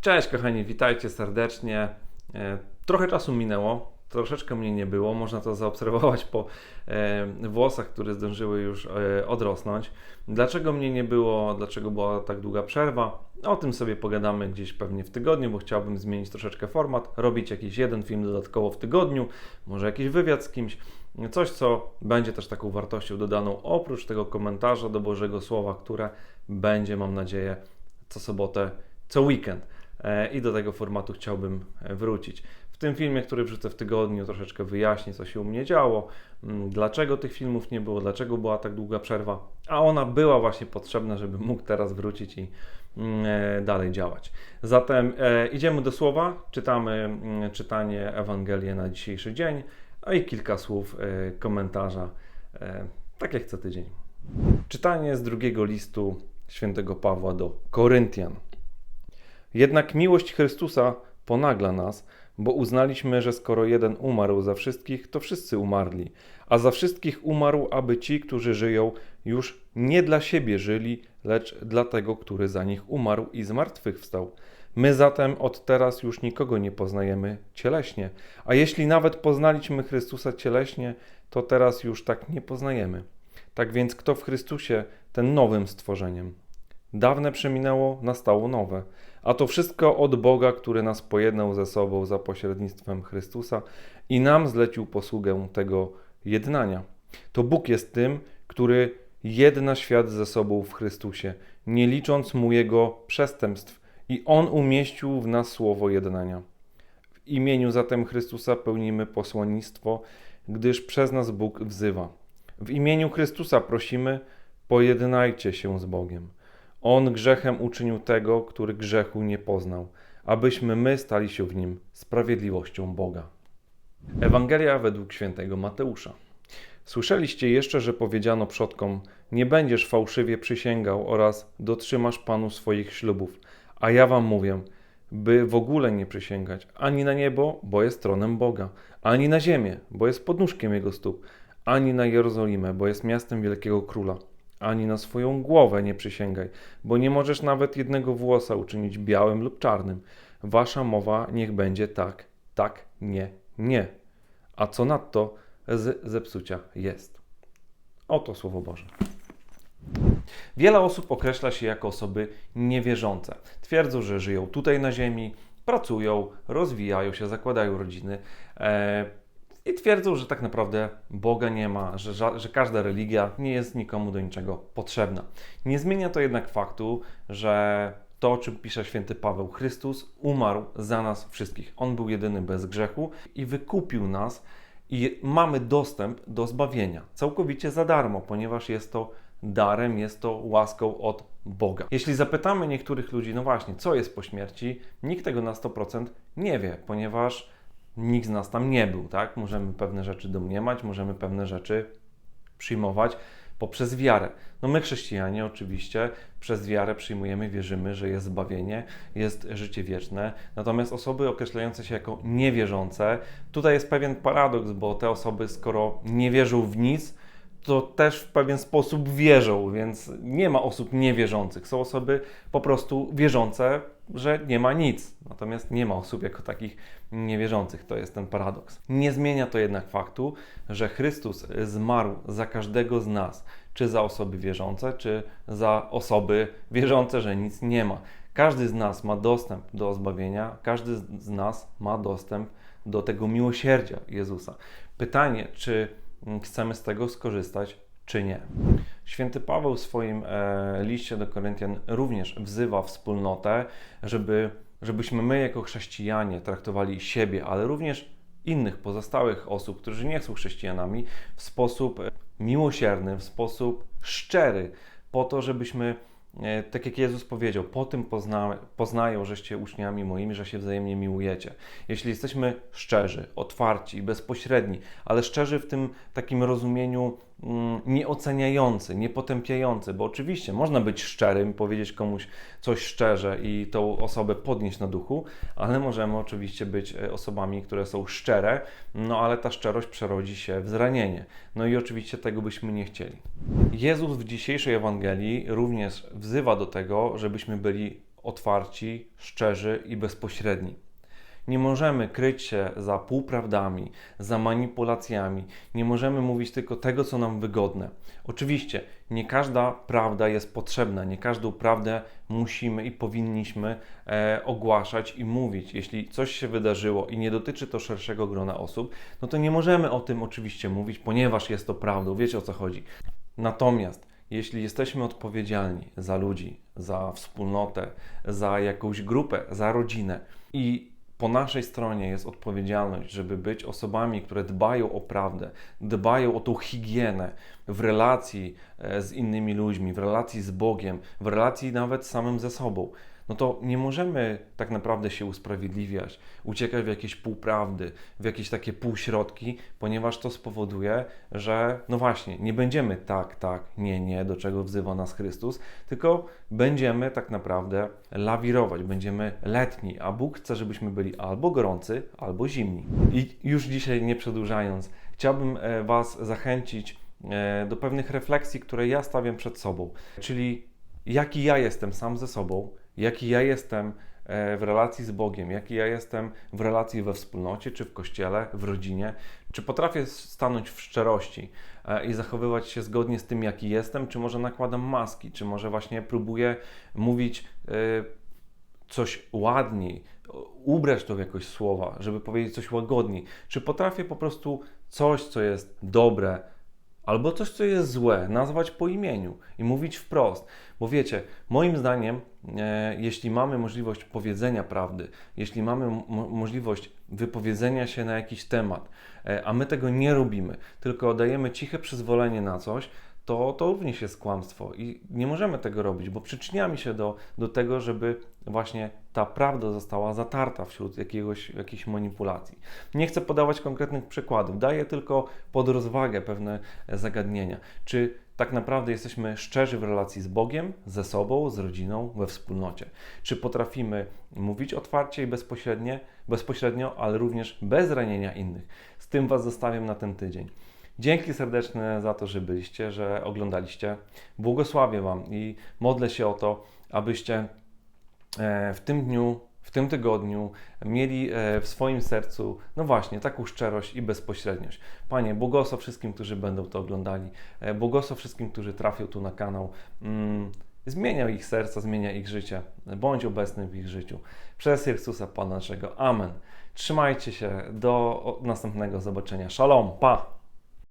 Cześć kochani, witajcie serdecznie. E, Trochę czasu minęło, troszeczkę mnie nie było. Można to zaobserwować po e, włosach, które zdążyły już e, odrosnąć. Dlaczego mnie nie było, dlaczego była tak długa przerwa? O tym sobie pogadamy gdzieś pewnie w tygodniu, bo chciałbym zmienić troszeczkę format, robić jakiś jeden film dodatkowo w tygodniu, może jakiś wywiad z kimś. Coś, co będzie też taką wartością dodaną oprócz tego komentarza do Bożego Słowa, które będzie, mam nadzieję, co sobotę, co weekend. E, I do tego formatu chciałbym e, wrócić. W tym filmie, który wrzucę w tygodniu, troszeczkę wyjaśnię, co się u mnie działo, mm, dlaczego tych filmów nie było, dlaczego była tak długa przerwa, a ona była właśnie potrzebna, żeby mógł teraz wrócić i mm, e, dalej działać. Zatem idziemy do słowa, czytamy mm, czytanie Ewangelię na dzisiejszy dzień, a i kilka słów komentarza, tak jak co tydzień. Czytanie z drugiego listu świętego Pawła do Koryntian. Jednak miłość Chrystusa ponagla nas, bo uznaliśmy, że skoro jeden umarł za wszystkich, to wszyscy umarli, a za wszystkich umarł, aby ci, którzy żyją, już nie dla siebie żyli, lecz dla tego, który za nich umarł i zmartwychwstał. My zatem od teraz już nikogo nie poznajemy cieleśnie, a jeśli nawet poznaliśmy Chrystusa cieleśnie, to teraz już tak nie poznajemy. Tak więc kto w Chrystusie, ten nowym stworzeniem. Dawne przeminęło, nastało nowe. A to wszystko od Boga, który nas pojednał ze sobą za pośrednictwem Chrystusa i nam zlecił posługę tego jednania. To Bóg jest tym, który jedna świat ze sobą w Chrystusie, nie licząc mu jego przestępstw, i on umieścił w nas słowo jednania. W imieniu zatem Chrystusa pełnimy posłannictwo, gdyż przez nas Bóg wzywa. W imieniu Chrystusa prosimy, pojednajcie się z Bogiem. On grzechem uczynił tego, który grzechu nie poznał, abyśmy my stali się w nim sprawiedliwością Boga. Ewangelia według świętego Mateusza. Słyszeliście jeszcze, że powiedziano przodkom: Nie będziesz fałszywie przysięgał oraz dotrzymasz Panu swoich ślubów. A ja wam mówię, by w ogóle nie przysięgać ani na niebo, bo jest tronem Boga, ani na ziemię, bo jest podnóżkiem jego stóp, ani na Jerozolimę, bo jest miastem wielkiego króla ani na swoją głowę nie przysięgaj, bo nie możesz nawet jednego włosa uczynić białym lub czarnym. Wasza mowa niech będzie tak, tak, nie, nie. A co nadto z zepsucia jest. Oto Słowo Boże. Wiele osób określa się jako osoby niewierzące. Twierdzą, że żyją tutaj na ziemi, pracują, rozwijają się, zakładają rodziny. E, i twierdzą, że tak naprawdę Boga nie ma, że, że każda religia nie jest nikomu do niczego potrzebna. Nie zmienia to jednak faktu, że to, o czym pisze święty Paweł, Chrystus umarł za nas wszystkich. On był jedyny bez grzechu i wykupił nas i mamy dostęp do zbawienia całkowicie za darmo, ponieważ jest to darem, jest to łaską od Boga. Jeśli zapytamy niektórych ludzi, no właśnie, co jest po śmierci, nikt tego na 100% nie wie, ponieważ nikt z nas tam nie był, tak? Możemy pewne rzeczy domniemać, możemy pewne rzeczy przyjmować poprzez wiarę. No my chrześcijanie oczywiście przez wiarę przyjmujemy, wierzymy, że jest zbawienie, jest życie wieczne. Natomiast osoby określające się jako niewierzące, tutaj jest pewien paradoks, bo te osoby skoro nie wierzą w nic, to też w pewien sposób wierzą, więc nie ma osób niewierzących. Są osoby po prostu wierzące, że nie ma nic. Natomiast nie ma osób jako takich niewierzących. To jest ten paradoks. Nie zmienia to jednak faktu, że Chrystus zmarł za każdego z nas, czy za osoby wierzące, czy za osoby wierzące, że nic nie ma. Każdy z nas ma dostęp do zbawienia, każdy z nas ma dostęp do tego miłosierdzia Jezusa. Pytanie, czy chcemy z tego skorzystać, czy nie. Święty Paweł w swoim e, liście do Koryntian również wzywa wspólnotę, żeby, żebyśmy my jako chrześcijanie traktowali siebie, ale również innych pozostałych osób, którzy nie są chrześcijanami, w sposób miłosierny, w sposób szczery, po to, żebyśmy E, tak jak Jezus powiedział, po tym pozna, poznają, żeście uczniami moimi, że się wzajemnie miłujecie. Jeśli jesteśmy szczerzy, otwarci, bezpośredni, ale szczerzy w tym takim rozumieniu nieoceniający, niepotępiający, bo oczywiście można być szczerym, powiedzieć komuś coś szczerze i tą osobę podnieść na duchu, ale możemy oczywiście być e, osobami, które są szczere, no ale ta szczerość przerodzi się w zranienie. No i oczywiście tego byśmy nie chcieli. Jezus w dzisiejszej Ewangelii również wzywa do tego, żebyśmy byli otwarci, szczerzy i bezpośredni. Nie możemy kryć się za półprawdami, za manipulacjami. Nie możemy mówić tylko tego, co nam wygodne. Oczywiście, nie każda prawda jest potrzebna, nie każdą prawdę musimy i powinniśmy e, ogłaszać i mówić. Jeśli coś się wydarzyło i nie dotyczy to szerszego grona osób, no to nie możemy o tym oczywiście mówić, ponieważ jest to prawdą. Wiecie o co chodzi. Natomiast jeśli jesteśmy odpowiedzialni za ludzi, za wspólnotę, za jakąś grupę, za rodzinę i po naszej stronie jest odpowiedzialność, żeby być osobami, które dbają o prawdę, dbają o tą higienę w relacji e, z innymi ludźmi, w relacji z Bogiem, w relacji nawet samym ze sobą, no to nie możemy tak naprawdę się usprawiedliwiać, uciekać w jakieś półprawdy, w jakieś takie półśrodki, ponieważ to spowoduje, że no właśnie, nie będziemy tak, tak, nie, nie, do czego wzywa nas Chrystus, tylko będziemy tak naprawdę lawirować, będziemy letni, a Bóg chce, żebyśmy byli albo gorący, albo zimni. I już dzisiaj nie przedłużając, chciałbym e, Was zachęcić e, do pewnych refleksji, które ja stawiam przed sobą, czyli jaki ja jestem sam ze sobą, jaki ja jestem e, w relacji z Bogiem, jaki ja jestem w relacji we wspólnocie, czy w kościele, w rodzinie, czy potrafię stanąć w szczerości e, i zachowywać się zgodnie z tym, jaki jestem, czy może nakładam maski, czy może właśnie próbuję mówić e, coś ładniej, ubrać to w jakoś słowa, żeby powiedzieć coś łagodniej, czy potrafię po prostu coś, co jest dobre, albo coś, co jest złe, nazwać po imieniu i mówić wprost. Bo wiecie, moim zdaniem, e, jeśli mamy możliwość powiedzenia prawdy, jeśli mamy możliwość wypowiedzenia się na jakiś temat, e, a my tego nie robimy, tylko dajemy ciche przyzwolenie na coś, to, to również jest kłamstwo i nie możemy tego robić, bo przyczyniamy się do, do tego, żeby właśnie ta prawda została zatarta wśród jakiegoś, jakiejś manipulacji. Nie chcę podawać konkretnych przykładów, daję tylko pod rozwagę pewne zagadnienia. Czy tak naprawdę jesteśmy szczerzy w relacji z Bogiem, ze sobą, z rodziną, we wspólnocie? Czy potrafimy mówić otwarcie i bezpośrednio, bezpośrednio ale również bez ranienia innych? Z tym Was zostawiam na ten tydzień. Dzięki serdeczne za to, że byliście, że oglądaliście. Błogosławię Wam i modlę się o to, abyście e, w tym dniu, w tym tygodniu mieli e, w swoim sercu, no właśnie, taką szczerość i bezpośredniość. Panie, błogosław wszystkim, którzy będą to oglądali. E, błogosław wszystkim, którzy trafią tu na kanał. Mm, zmienia ich serca, zmienia ich życie. Bądź obecny w ich życiu. Przez Jezusa Pana naszego. Amen. Trzymajcie się. Do następnego zobaczenia. Shalom. Pa!